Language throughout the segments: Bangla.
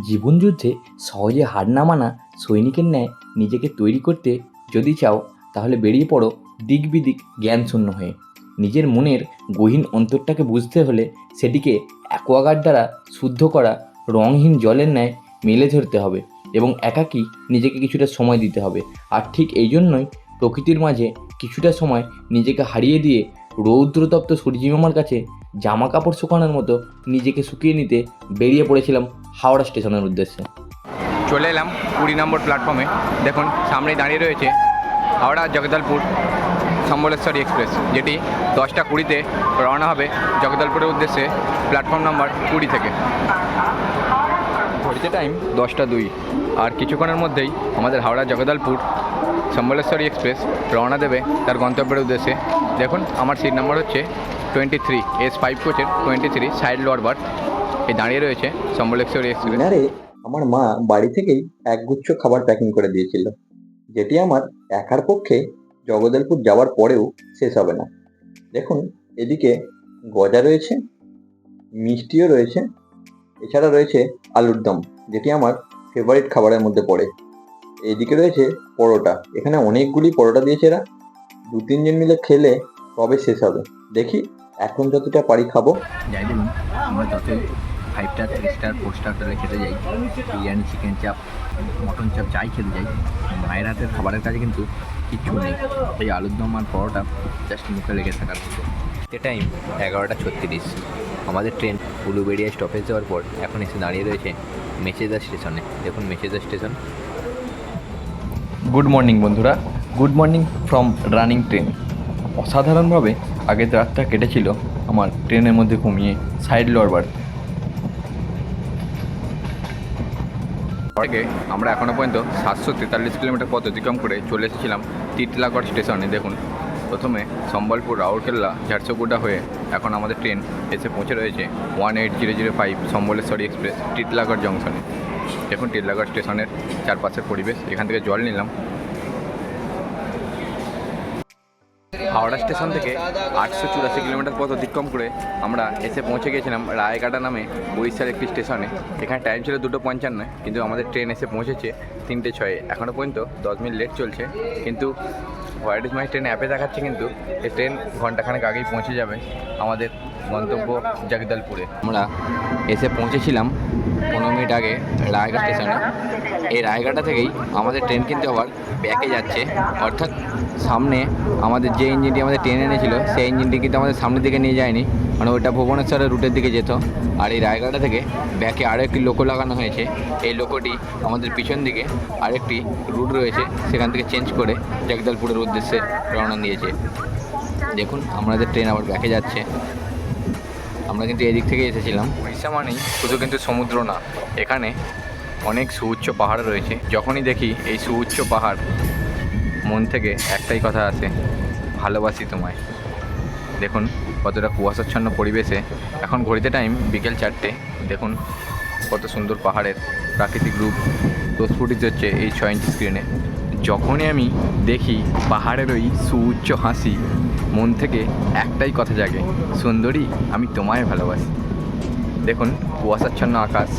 জীবনযুদ্ধে সহজে হার না মানা সৈনিকের ন্যায় নিজেকে তৈরি করতে যদি চাও, তাহলে বেরিয়ে পড়ো দিক বিদিক জ্ঞানশূন্য হয়ে। নিজের মনের গহীন অন্তরটাকে বুঝতে হলে সেটিকে অ্যাকোয়াগার্ড দ্বারা শুদ্ধ করা, রঙহীন জলের ন্যায় মেলে ধরতে হবে এবং একাকী নিজেকে কিছুটা সময় দিতে হবে। আর ঠিক এই জন্যই প্রকৃতির মাঝে কিছুটা সময় নিজেকে হারিয়ে দিয়ে রৌদ্রতপ্ত সূর্যিমামার কাছে জামা কাপড় শুকানোর মতো নিজেকে শুকিয়ে নিতে বেরিয়ে পড়েছিলাম হাওড়া স্টেশনের উদ্দেশ্যে। চলে এলাম কুড়ি নম্বর প্ল্যাটফর্মে দেখুন, সামনেই দাঁড়িয়ে রয়েছে হাওড়া জগদলপুর সম্বলেশ্বরী এক্সপ্রেস, যেটি দশটা কুড়িতে রওনা হবে জগদলপুরের উদ্দেশ্যে প্ল্যাটফর্ম নাম্বার কুড়ি থেকে। ঘড়িতে টাইম দশটা দুই। আর কিছুক্ষণের মধ্যেই আমাদের হাওড়া জগদলপুর সম্বলেশ্বরী এক্সপ্রেস রওনা দেবে তার গন্তব্যের উদ্দেশ্যে। দেখুন, আমার সিট নাম্বার হচ্ছে টোয়েন্টি থ্রি এস ফাইভ কোচের টোয়েন্টি থ্রি সাইড লোয়ার এই দাঁড়িয়ে রয়েছে সম্বলেশ্বরী এক্সপ্রেস আমার মা বাড়ি থেকেই একগুচ্ছ খাবার প্যাকিং করে দিয়েছিল, যেটি আমার একার পক্ষে জগদলপুর যাওয়ার পরেও শেষ হবে না। দেখুন, এদিকে গজা রয়েছে, মিষ্টিও রয়েছে, এছাড়া রয়েছে আলুর দম, যেটি আমার ফেভারিট খাবারের মধ্যে পড়ে। এদিকে রয়েছে পরোটা, এখানে অনেকগুলি পরোটা দিয়েছে এরা দু তিনজন মিলে খেলে তবে শেষ হবে। দেখি এখন যতটা পারি খাব। যাই বলুন আমরা যতই five star three star four star হোটেলে খেতে যাই বিরিয়ানি চিকেন চাপ মটন চাপ যাই খেতে যাই মায়ের হাতের খাবারের কাছে কিন্তু কিচ্ছু নেই। এই আলুর দম আর পরোটা জাস্ট মুখে লেগে থাকার মতো। এ টাইম এগারোটা ছত্রিশ। আমাদের ট্রেন উলুবেড়িয়া স্টপেজ যাওয়ার পর এখন এসে দাঁড়িয়ে রয়েছে মেচেদা স্টেশনে দেখুন মেচেদা স্টেশন গুড মর্নিং বন্ধুরা। Good morning from running train অসাধারণভাবে আগের রাতটা কেটেছিল আমার ট্রেনের মধ্যে ঘুমিয়ে সাইড লোয়ার বার্থ থেকে আমরা এখনও পর্যন্ত সাতশো তেতাল্লিশ কিলোমিটার পথ অতিক্রম করে চলে এসেছিলাম তিতলাগড় স্টেশনে। দেখুন, প্রথমে সম্বলপুর, রাউরকেল্লা ঝারসুগুডা হয়ে এখন আমাদের ট্রেন এসে পৌঁছে রয়েছে one eight zero zero five Sambaleshwari express Titlagarh জংশনে। দেখুন টিটলাগড় স্টেশনের চারপাশের পরিবেশ। এখান থেকে জল নিলাম। হাওড়া স্টেশন থেকে আটশো চুরাশি কিলোমিটার পথ অতিক্রম করে আমরা এসে পৌঁছে গিয়েছিলাম রায়গাটা নামে উড়িষ্যার একটি স্টেশনে। এখানে টাইম ছিল দুটো পঞ্চান্ন, কিন্তু আমাদের ট্রেন এসে পৌঁছেছে তিনটে ছয়ে। এখনও পর্যন্ত দশ মিনিট লেট চলছে, কিন্তু হোয়াইট ইজ মাই ট্রেন অ্যাপে দেখাচ্ছে কিন্তু এই ট্রেন ঘন্টাখানেক আগেই পৌঁছে যাবে আমাদের গন্তব্য জগদলপুরে। আমরা এসে পৌঁছেছিলাম পনেরো মিনিট আগে রায়গা স্টেশনে। এই রায়গাটা থেকেই আমাদের ট্রেন কিন্তু আবার ব্যাকে যাচ্ছে। অর্থাৎ সামনে আমাদের যে ইঞ্জিনটি আমাদের ট্রেনে এনেছিল সেই ইঞ্জিনটি কিন্তু আমাদের সামনের দিকে নিয়ে যায়নি। মানে ওইটা ভুবনেশ্বরের রুটের দিকে যেত। আর এই রায়গাটা থেকে ব্যাকে আরও একটি লোকো লাগানো হয়েছে। এই লোকোটি আমাদের পিছন দিকে আরেকটি রুট রয়েছে সেখান থেকে চেঞ্জ করে জগদলপুরের উদ্দেশ্যে রওনা দিয়েছে। দেখুন আমাদের ট্রেন আবার ব্যাকে যাচ্ছে। আমরা কিন্তু এদিক থেকে এসেছিলাম। উড়িষ্যা মানেই শুধু কিন্তু সমুদ্র না, এখানে অনেক সুউচ্চ পাহাড় রয়েছে। যখনই দেখি এই সুউচ্চ পাহাড়, মন থেকে একটাই কথা আসে ভালোবাসি তোমায়। দেখুন কতটা কুয়াশাচ্ছন্ন পরিবেশে। এখন ঘড়িতে টাইম বিকেল চারটে। দেখুন কত সুন্দর পাহাড়ের প্রাকৃতিক রূপ। প্রস্ফুটিত হচ্ছে এই ছয় ইঞ্চি স্ক্রিনে যখনই আমি দেখি পাহাড়ের ওই সুউচ্চ হাসি মন থেকে একটাই কথা জাগে, সুন্দরী, আমি তোমায় ভালোবাসি। দেখুন, কুয়াশাচ্ছন্ন আকাশ,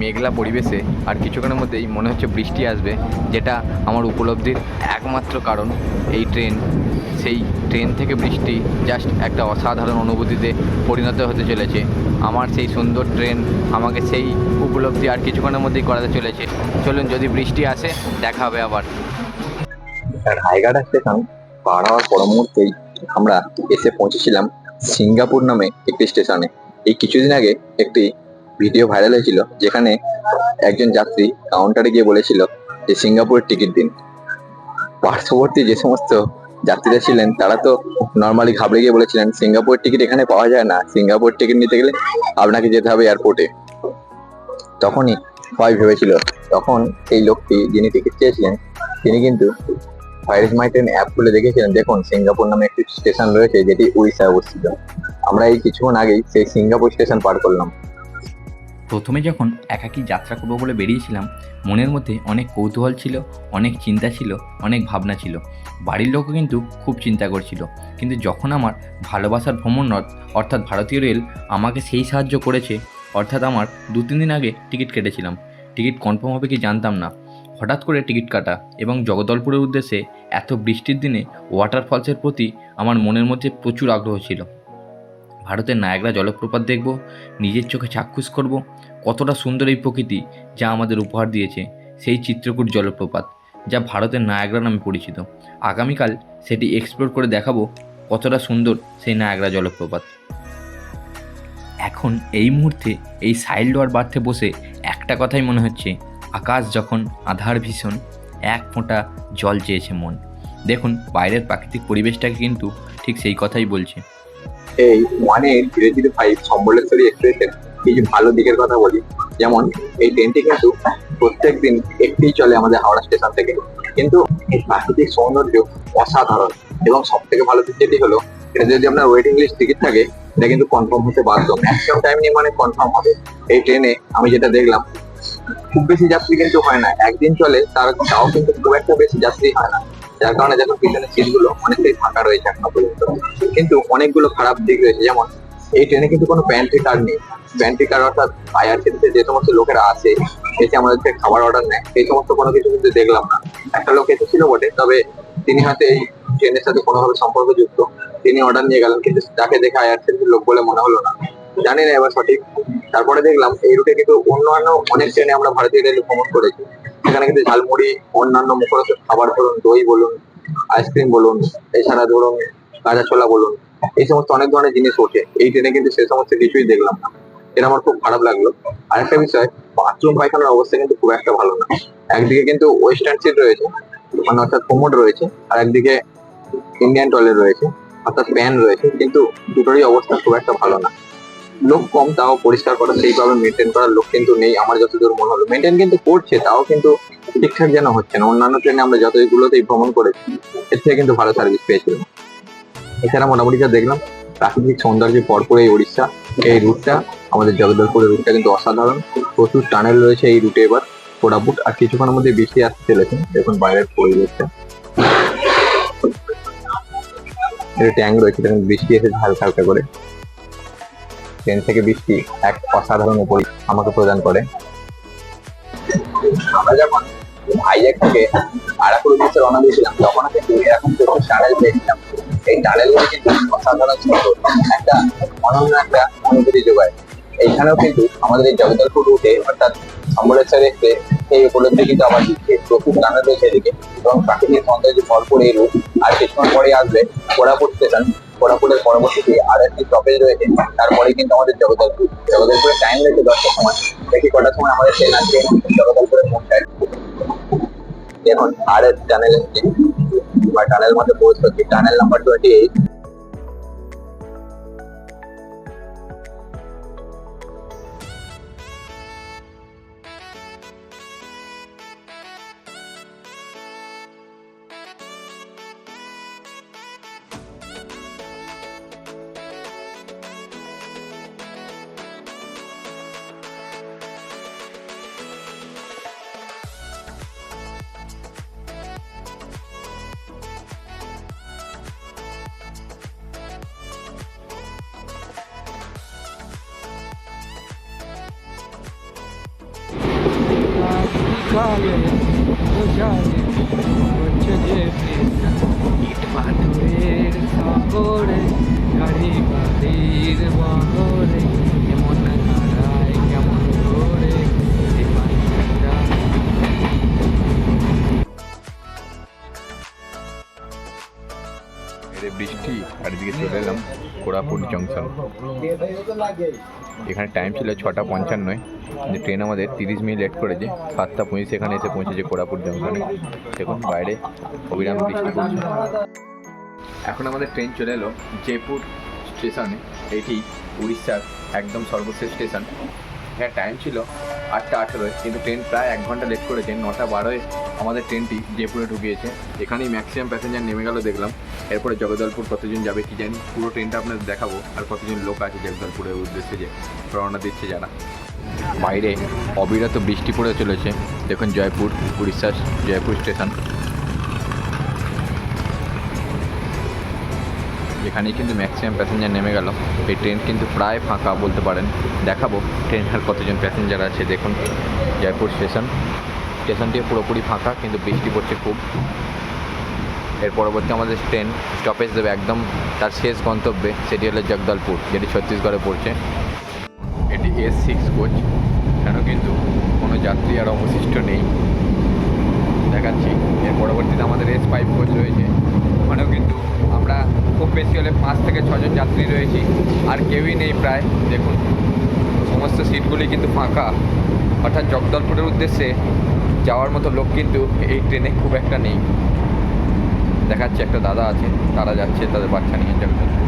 মেঘলা পরিবেশে, আর কিছুক্ষণের মধ্যেই মনে হচ্ছে বৃষ্টি আসবে, যেটা আমার উপলব্ধির একমাত্র কারণ। এই ট্রেন, সেই ট্রেন থেকে বৃষ্টি জাস্ট একটা অসাধারণ অনুভূতিতে পরিণত হতে চলেছে। আমার সেই সুন্দর ট্রেন আমাকে সেই উপলব্ধি আর কিছুক্ষণের মধ্যেই করাতে চলেছে। চলুন, যদি বৃষ্টি আসে, দেখা হবে আবার। স্টেশন আমরা এসে পৌঁছেছিলাম সিঙ্গাপুর নামে একটি স্টেশনে। এই কিছুদিন আগে একটি ভিডিও ভাইরাল হয়েছিল, যেখানে একজন যাত্রী কাউন্টারে গিয়ে বলেছিল যে, সিঙ্গাপুরের টিকিট দিন। পার্শ্ববর্তী যে সমস্ত যাত্রীরা ছিলেন, তারা তো নর্মালি ঘাবড়ে গিয়ে বলেছিলেন, সিঙ্গাপুরের টিকিট এখানে পাওয়া যায় না। সিঙ্গাপুর টিকিট নিতে গেলে আপনাকে যেতে হবে এয়ারপোর্টে। তখনই সবাই ভেবেছিল, তখন এই লোকটি যিনি টিকিট চেয়েছিলেন, তিনি কিন্তু ভাইরাস মাই ট্রেন অ্যাপ খুলে দেখেছিলেন? দেখুন, সিঙ্গাপুর নামে একটি স্টেশন রয়েছে যেটি উড়িষ্যায় অবস্থিত। আমরা এই কিছুক্ষণ আগেই সেই সিঙ্গাপুর স্টেশন পার করলাম। প্রথমে যখন একাকী যাত্রা করব বলে বেরিয়েছিলাম, মনের মধ্যে অনেক কৌতূহল ছিল, অনেক চিন্তা ছিল, অনেক ভাবনা ছিল। বাড়ির লোকও কিন্তু খুব চিন্তা করছিল। কিন্তু যখন আমার ভালোবাসার ভ্রমণ ভ্রমণরথ অর্থাৎ ভারতীয় রেল, আমাকে সেই সাহায্য করেছে, অর্থাৎ আমার দু তিন দিন আগে টিকিট কেটেছিলাম। টিকিট কনফার্ম হবে কি জানতাম না। হঠাৎ করে টিকিট কাটা এবং জগদলপুরের উদ্দেশ্যে এত বৃষ্টির দিনে ওয়াটারফলসের প্রতি আমার মনের মধ্যে প্রচুর আগ্রহ ছিল। ভারতের নায়াগ্রা জলপ্রপাত দেখব, নিজের চোখে চাক্ষুষ করব, কতটা সুন্দর এই প্রকৃতি যা আমাদের উপহার দিয়েছে, সেই চিত্রকূট জলপ্রপাত যা ভারতের নায়াগ্রা নামে পরিচিত। আগামীকাল সেটি এক্সপ্লোর করে দেখাবো কতটা সুন্দর সেই নায়াগ্রা জলপ্রপাত। এখন এই মুহূর্তে এই সাইল ডোয়ার বার্থে বসে একটা কথাই মনে হচ্ছে আকাশ যখন আধার ভীষণ, এক ফোঁটা জল চেয়েছে মন। দেখুন, বাইরের প্রাকৃতিক পরিবেশটাকে কিন্তু ঠিক সেই কথাই বলছে। এই one eight zero zero five Sambaleshwari এক্সপ্রেসের কিছু ভালো দিকের কথা বলি। যেমন, এই ট্রেনটি কিন্তু প্রত্যেক দিন একটি চলে আমাদের হাওড়া স্টেশন থেকে। কিন্তু এই প্রাকৃতিক সৌন্দর্য অসাধারণ। এবং সব থেকে ভালো দিক যেটি হলো, এটা যদি আপনার ওয়েটিং লিস্ট টিকিট থাকে, এটা কিন্তু কনফার্ম হতে বাধ্য। ম্যাক্সিমাম টাইম নিয়ে মানে কনফার্ম হবে। এই ট্রেনে আমি যেটা দেখলাম খুব বেশি যাত্রী কিন্তু হয় না। একদিন চলে, তার তাও কিন্তু খুব একটা বেশি যাত্রী হয় না। যার কারণে দেখো পিছনের সিটগুলো অনেকটাই ফাঁকা রয়েছে এখনও পর্যন্ত। কিন্তু অনেকগুলো খারাপ দিক রয়েছে। যেমন, এই ট্রেনে কিন্তু কোনো প্যান্ট্রি কার নেই। প্যান্ট্রি কার অর্থাৎ আইআরসিটিতে যে সমস্ত লোকেরা আসে, এসে আমাদের থেকে খাবার অর্ডার নেয়, সেই সমস্ত কোনো কিছু কিন্তু দেখলাম না। একটা লোক এসেছিল বটে, তবে তিনি হয়তো এই ট্রেনের সাথে কোনোভাবে সম্পর্কযুক্ত। তিনি অর্ডার নিয়ে গেলেন, কিন্তু তাকে দেখে আইআরসিটির লোক বলে মনে হলো না। জানি না এবার সঠিক। তারপরে দেখলাম এই রুটে কিন্তু অন্যান্য অনেক ট্রেনে আমরা ভারতীয় রেল ভ্রমণ করেছি। সেখানে কিন্তু ঝালমুড়ি, অন্যান্য মুখরোচক খাবার ধরুন দই বলুন আইসক্রিম বলুন, এছাড়া ধরুন কাঁচা ছোলা বলুন, এই সমস্ত অনেক ধরনের জিনিস ওঠে। এই ট্রেনে কিন্তু সে সমস্ত কিছুই দেখলাম। না এটা আমার খুব খারাপ লাগল। আরেকটা বিষয় বাথরুম পায়খানার অবস্থা কিন্তু খুব একটা ভালো না। একদিকে কিন্তু ওয়েস্টার্ন সিট রয়েছে মানে অর্থাৎ কোমোড রয়েছে, আর একদিকে ইন্ডিয়ান টয়লেট রয়েছে, অর্থাৎ প্যান রয়েছে, কিন্তু দুটোরই অবস্থা খুব একটা ভালো না। লোক কম, তাও পরিষ্কার করা সেইভাবে মেনটেন করার লোক কিন্তু নেই, আমার যতদূর মনে হলো। মেনটেন কিন্তু করছে, তাও কিন্তু ঠিকঠাক যেন হচ্ছে না। অন্যান্য ট্রেনে আমরা যতগুলোতেই ভ্রমণ করেছি, এর থেকে কিন্তু ভালো সার্ভিস পেয়েছিলাম। এছাড়া মোটামুটি যা দেখলাম, প্রাকৃতিক সৌন্দর্যে ভরপুর এই উড়িষ্যা, এই রুটটা আমাদের জগদলপুরের রুটটা কিন্তু অসাধারণ। প্রচুর টানেল রয়েছে এই রুটে এবার কোরাপুট আর কিছুক্ষণের মধ্যে বৃষ্টি আসতে চলেছে। দেখুন বাইরের পরিবেশটা। এটা ট্যাঙ্ক রয়েছে বৃষ্টি এসেছে হালকা হালকা করে। ট্রেন থেকে বৃষ্টি এক অসাধারণ উপরি আমাকে প্রদান করে। আমরা যখন ভাইজ্যাক থেকে রওনা দিয়েছিলাম, তখন চোখের টানেল পেয়েছিলাম এই টানেলগুলো কিন্তু অসাধারণ একটা অনন্য একটা অনুভূতি যোগায়। কিন্তু আমাদের এই জগদলপুর রুটে অর্থাৎ সম্বলেশ্বর এসে এই উপলব্ধি কিন্তু আবার দিচ্ছে। প্রচুর টানেল রয়েছে এদিকে, এবং প্রাকৃতিক সৌন্দর্য ভরপুর এই রুট আর কিছুক্ষণ পরে আসবে কোরাপুর স্টেশন কোরাপুরের পরবর্তীতে আর একটি স্টপেজ রয়েছে। তারপরে কিন্তু আমাদের জগদলপুর। জগদলপুরের টাইম রয়েছে দশটার সময়। দেখি কটার সময় আমাদের ট্রেন আসবে। জগদলপুরে পৌঁছায় দেখুন আর এস টানেল বা টানেল মধ্যে পৌঁছ করছি টানেল নাম্বার টোয়েন্টি এইট কালে বোঝালে হচ্ছে যে ইট পাথরের সাগরে গাড়ি বাড়ির বহরে কেমন হারায় কেমন করে বৃষ্টি আর এদিকে চলে এলাম কোরাপুট জংশন। এখানে টাইম ছিল ছটা পঞ্চান্নয়। কিন্তু ট্রেন আমাদের তিরিশ মিনিট লেট করেছে, সাতটা পঁচিশ এখানে এসে পৌঁছেছে কোরাপুট জংশনে। দেখুন, বাইরে অবিরাম বৃষ্টি পড়ছে। এখন আমাদের ট্রেন চলে এলো জয়পুর স্টেশনে। এটি উড়িষ্যার একদম সর্বশেষ স্টেশন। হ্যাঁ টাইম ছিল আটটা আঠেরোয়, কিন্তু ট্রেন প্রায় এক ঘণ্টা লেট করেছে। নটা বারোয় আমাদের ট্রেনটি জয়পুরে ঢুকিয়েছে। এখানেই ম্যাক্সিমাম প্যাসেঞ্জার নেমে গেল দেখলাম। এরপরে জগদলপুর কতজন যাবে কি জানি। পুরো ট্রেনটা আপনাদের দেখাবো। আর কতজন লোক আছে জগদলপুরের উদ্দেশ্যে যে রওনা দিচ্ছে যারা। বাইরে অবিরত বৃষ্টি পড়ে চলেছে। দেখুন জয়পুর উড়িষ্যার জয়পুর স্টেশন। এখানেই কিন্তু ম্যাক্সিমাম প্যাসেঞ্জার নেমে গেল। এই ট্রেন কিন্তু প্রায় ফাঁকা বলতে পারেন। দেখাবো ট্রেন আর কতজন প্যাসেঞ্জার আছে। দেখুন জয়পুর স্টেশন। স্টেশনটি পুরোপুরি ফাঁকা, কিন্তু বৃষ্টি পড়ছে খুব। এর পরবর্তী আমাদের ট্রেন স্টপেজ দেবে একদম তার শেষ গন্তব্যে। সেটি হলো জগদলপুর, যেটি ছত্তিশগড়ে পড়ছে। এস সিক্স কোচ কেন কিন্তু কোনো যাত্রী আর অবশিষ্ট নেই। দেখাচ্ছি, এর পরবর্তীতে আমাদের এস ফাইভ কোচ রয়েছে। ওখানেও কিন্তু আমরা খুব বেশি হলে পাঁচ থেকে ছজন যাত্রী রয়েছি, আর কেউই নেই প্রায়। দেখুন, সমস্ত সিটগুলি কিন্তু ফাঁকা। অর্থাৎ জগদলপুরের উদ্দেশ্যে যাওয়ার মতো লোক কিন্তু এই ট্রেনে খুব একটা নেই। দেখাচ্ছে, একটা দাদা আছে, তারা যাচ্ছে, তাদের বাচ্চা নিয়ে জগদলপুর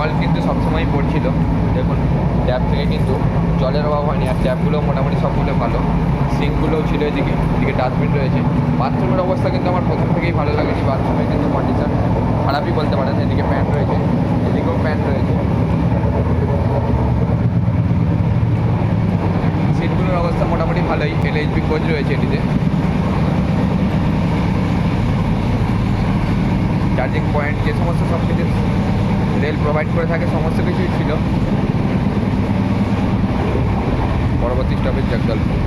জল কিন্তু সবসময় পড়ছিল। দেখুন ট্যাপ থেকে কিন্তু জলের অভাব হয়নি আর ট্যাপগুলো মোটামুটি সবগুলো ভালো। সিঙ্কগুলোও ছিল এদিকে এদিকে ডাস্টবিন রয়েছে। বাথরুমের অবস্থা কিন্তু আমার প্রথম থেকেই ভালো লাগেনি। বাথরুমের কিন্তু কন্ডিশন খারাপই বলতে পারেন, এদিকে প্যান্ট রয়েছে, এদিকেও প্যান্ট রয়েছে। সিটগুলোর অবস্থা মোটামুটি ভালোই এলএইচবি কোচ রয়েছে এটিতে। চার্জিং পয়েন্ট যে সমস্ত সব কিছু রেল প্রোভাইড করে থাকে, সমস্ত কিছুই ছিল। পরবর্তী স্টপেজ জগদলপুর।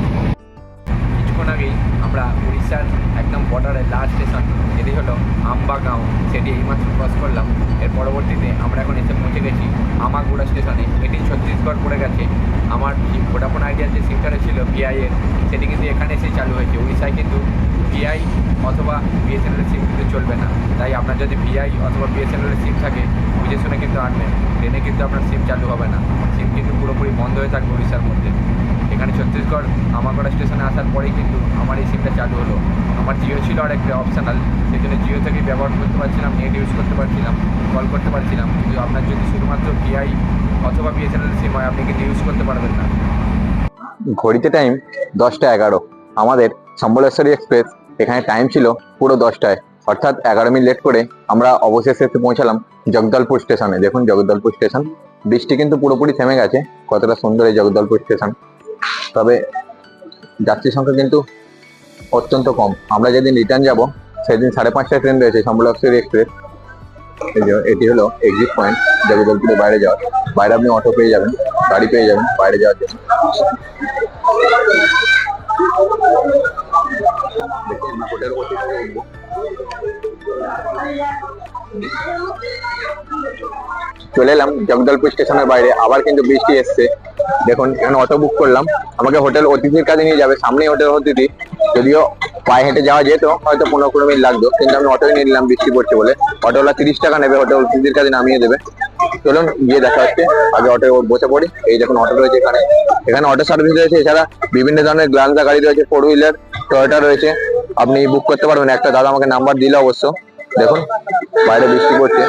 কিছুক্ষণ আগেই আমরা উড়িষ্যার একদম বর্ডারের লাস্ট স্টেশন যেটি হলো আম্বাগাঁও, সেটি এইমাত্র ক্রস করলাম। এর পরবর্তীতে আমরা এখন এসে পৌঁছে গেছি আমাগুড়া স্টেশনে এটি ছত্তিশগড় পড়ে গেছে। আমার ভোডাফোন আইডিয়ার যে সিমটারে ছিল ভিআই এর, সেটি কিন্তু এখানে এসেই চালু হয়েছে। উড়িষ্যায় কিন্তু ভিআই অথবা বিএসএনএলের সিম কিন্তু চলবে না। তাই আপনার যদি ভিআই অথবা বিএসএনএলের সিম থাকে বুঝে শুনে কিন্তু আনবেন ট্রেনে কিন্তু আপনার সিম চালু হবে না। সিম কিন্তু পুরোপুরি বন্ধ হয়ে থাকবে উড়িষ্যার মধ্যে। এখানে ছত্তিশগড়, আমাগড়া স্টেশনে আসার পরেই কিন্তু আমার এই সিমটা চালু হলো। আমার জিও ছিল আর একটা অপশনাল সেই জন্য জিও থেকে ব্যবহার করতে পারছিলাম নেট ইউজ করতে পারছিলাম কল করতে পারছিলাম। কিন্তু আপনার যদি শুধুমাত্র ভিআই অথবা বিএসএনএল সিম হয়, আপনি কিন্তু ইউজ করতে পারবেন না। ঘড়িতে টাইম দশটা এগারো। আমাদের সম্বলেশ্বরী এক্সপ্রেস এখানে টাইম ছিল পুরো দশটায়। অর্থাৎ এগারো মিনিট লেট করে আমরা অবশেষে পৌঁছালাম। জগদলপুর স্টেশনে, দেখুন জগদলপুর স্টেশন। বৃষ্টি কিন্তু পুরোপুরি থেমে গেছে, কতটা সুন্দর এই জগদলপুর স্টেশন। তবে যাত্রী সংখ্যা কিন্তু অত্যন্ত কম। আমরা যেদিন রিটার্ন যাব, সেদিন সাড়ে পাঁচটা ট্রেন রয়েছে সম্বলেশ্বরী এক্সপ্রেস এটি হলো এক্সিট পয়েন্ট জগদলপুরের বাইরে যাওয়ার। বাইরে আপনি অটো পেয়ে যাবেন, গাড়ি পেয়ে যাবেন, বাইরে যাওয়ার জন্য। চলে এলাম জগদলপুর স্টেশনের বাইরে। আবার কিন্তু বৃষ্টি এসছে। দেখুন, এখানে অটো বুক করলাম। আমাকে হোটেল অতিথির কাছে নিয়ে যাবে। সামনেই হোটেল অতিথি। যদিও পায়ে হেঁটে যাওয়া যেত, হয়তো পনেরো কুড়ি মিনিট লাগতো। কিন্তু আমি অটোই নিয়ে নিলাম বৃষ্টি পড়ছে বলে। অটোওয়ালা তিরিশ টাকা নেবে হোটেল অতিথির কাছে নামিয়ে দেবে। চলুন, গিয়ে দেখা হচ্ছে। আগে ওর বসে পড়ি। এই দেখুন অটো রয়েছে এখানে। এখানে অটো সার্ভিস রয়েছে। এছাড়া বিভিন্ন ধরনের গ্লান্সা গাড়ি রয়েছে ফোর হুইলার টয়োটা রয়েছে। আপনি বুক করতে পারবেন। একটা দাদা আমাকে নাম্বার দিল অবশ্য। দেখুন বাইরে বৃষ্টি পড়ছে।